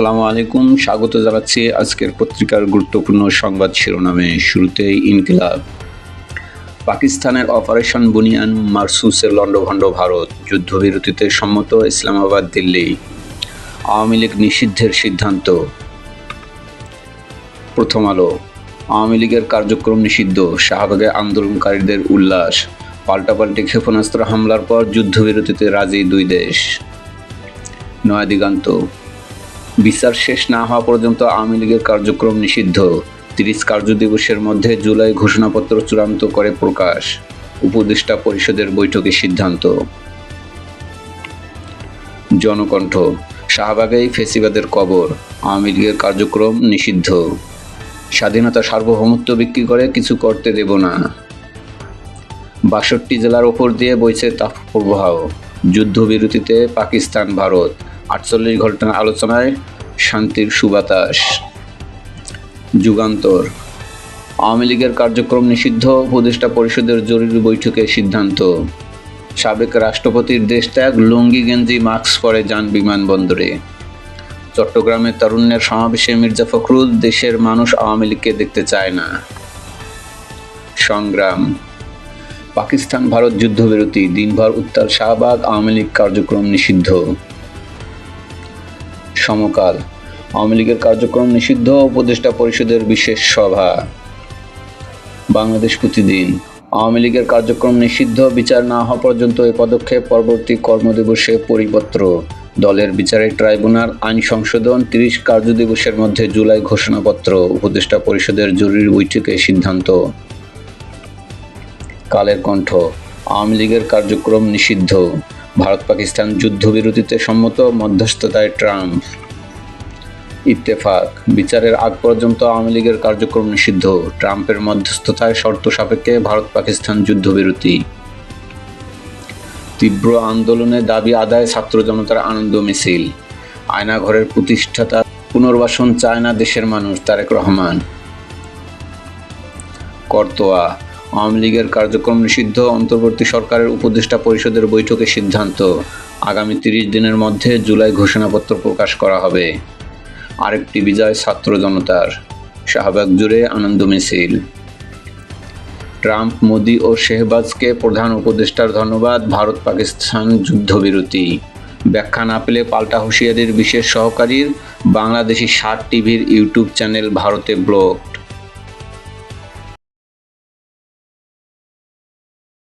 আসসালামু আলাইকুম। স্বাগত জানাচ্ছি আজকের পত্রিকার গুরুত্বপূর্ণ সংবাদ শিরোনামে। শুরুতেই ইনকিলাব। পাকিস্তানের অপারেশন বুনিয়ান মারসুসে লণ্ডভণ্ড ভারত, যুদ্ধবিরতিতে সম্মত ইসলামাবাদ, দিল্লি। আওয়ামী লীগ নিষিদ্ধের সিদ্ধান্ত। প্রথম আলো। আওয়ামী লীগের কার্যক্রম নিষিদ্ধ। শাহবাগে আন্দোলনকারীদের উল্লাস। পাল্টাপাল্টি ক্ষেপণাস্ত্র হামলার পর যুদ্ধবিরতিতে রাজি দুই দেশ। নয়া দিগান্ত। বিচার শেষ না হওয়া পর্যন্ত আওয়ামী লীগের কার্যক্রম নিষিদ্ধ। তিরিশ কার্যদিবসের মধ্যে জুলাই ঘোষণাপত্র চূড়ান্ত করে প্রকাশ। উপদেষ্টা পরিষদের বৈঠকে সিদ্ধান্ত। জনকণ্ঠ, শাহবাগেই ফেসিবাদের কবর, আওয়ামী লীগের কার্যক্রম নিষিদ্ধ। স্বাধীনতা সার্বভৌমত্ব বিক্রি করে কিছু করতে দেব না। বাষট্টি জেলার ওপর দিয়ে বইছে তাপপ্রবাহ যুদ্ধবিরতিতে পাকিস্তান ভারত আটচল্লিশ ঘণ্টার আলোচনায় শান্তির সুবাতাস, যুগান্তর। আওয়ামী লীগের কার্যক্রম নিষিদ্ধ, উপদেষ্টা পরিষদের জরুরি বৈঠকে সিদ্ধান্ত। সাবেক রাষ্ট্রপতির দেশ ত্যাগ লুঙ্গি গেঞ্জি, মাস্ক পরে যান বিমানবন্দরে। চট্টগ্রামে তরুণের সমাবেশে মির্জা ফখরুল, দেশের মানুষ আওয়ামী লীগকে দেখতে চায় না। সংগ্রাম। পাকিস্তান ভারত যুদ্ধবিরতি, দিনভর উত্তাল শাহবাগ, আওয়ামী লীগ কার্যক্রম নিষিদ্ধ। সমকাল। আওয়ামী লীগের কার্যক্রম নিষিদ্ধ, উপদেষ্টা পরিষদের বিশেষ সভা। বাংলাদেশ প্রতিদিন। আওয়ামী লীগের কার্যক্রম নিষিদ্ধ, বিচার না হওয়া পর্যন্ত এ পদক্ষেপ পরবর্তী কর্মদিবসে পরিপত্র। দলের বিচারে ট্রাইব্যুনাল, আইন সংশোধন, তিরিশ কার্যদিবসের মধ্যে জুলাই ঘোষণাপত্র, উপদেষ্টা পরিষদের জরুরি বৈঠকে সিদ্ধান্ত। কালের কণ্ঠ, আওয়ামী লীগের কার্যক্রম নিষিদ্ধ। ভারত পাকিস্তান যুদ্ধবিরতিতে সম্মত মধ্যস্থতায় ট্রাম্প ইত্তেফাক। বিচারের আগ পর্যন্ত আওয়ামী লীগের কার্যক্রম নিষিদ্ধ। ট্রাম্পের মধ্যস্থতায় শর্ত সাপেক্ষে ভারত পাকিস্তান যুদ্ধবিরতি। তীব্র আন্দোলনে দাবি আদায় ছাত্র জনতার আনন্দ মিছিল। আয়নাঘরের প্রতিষ্ঠাতা পুনর্বাসন চায় না দেশের মানুষ তারেক রহমান। করতোয়া আওয়ামী লীগের কার্যক্রম নিষিদ্ধ, অন্তর্বর্তী সরকারের উপদেষ্টা পরিষদের বৈঠকে সিদ্ধান্ত। আগামী তিরিশ দিনের মধ্যে জুলাই ঘোষণাপত্র প্রকাশ করা হবে। আরেকটি বিজয় ছাত্র জনতার। শাহবাগ জুড়ে আনন্দ মিছিল। ট্রাম্প, মোদি ও শেহবাজকে প্রধান উপদেষ্টার ধন্যবাদ, ভারত পাকিস্তান যুদ্ধবিরতি। ব্যাখ্যা না পেলে পাল্টা হুঁশিয়ারির বিশেষ সহকারীর বাংলাদেশি ষাট টিভির ইউটিউব চ্যানেল ভারতে ব্লকড।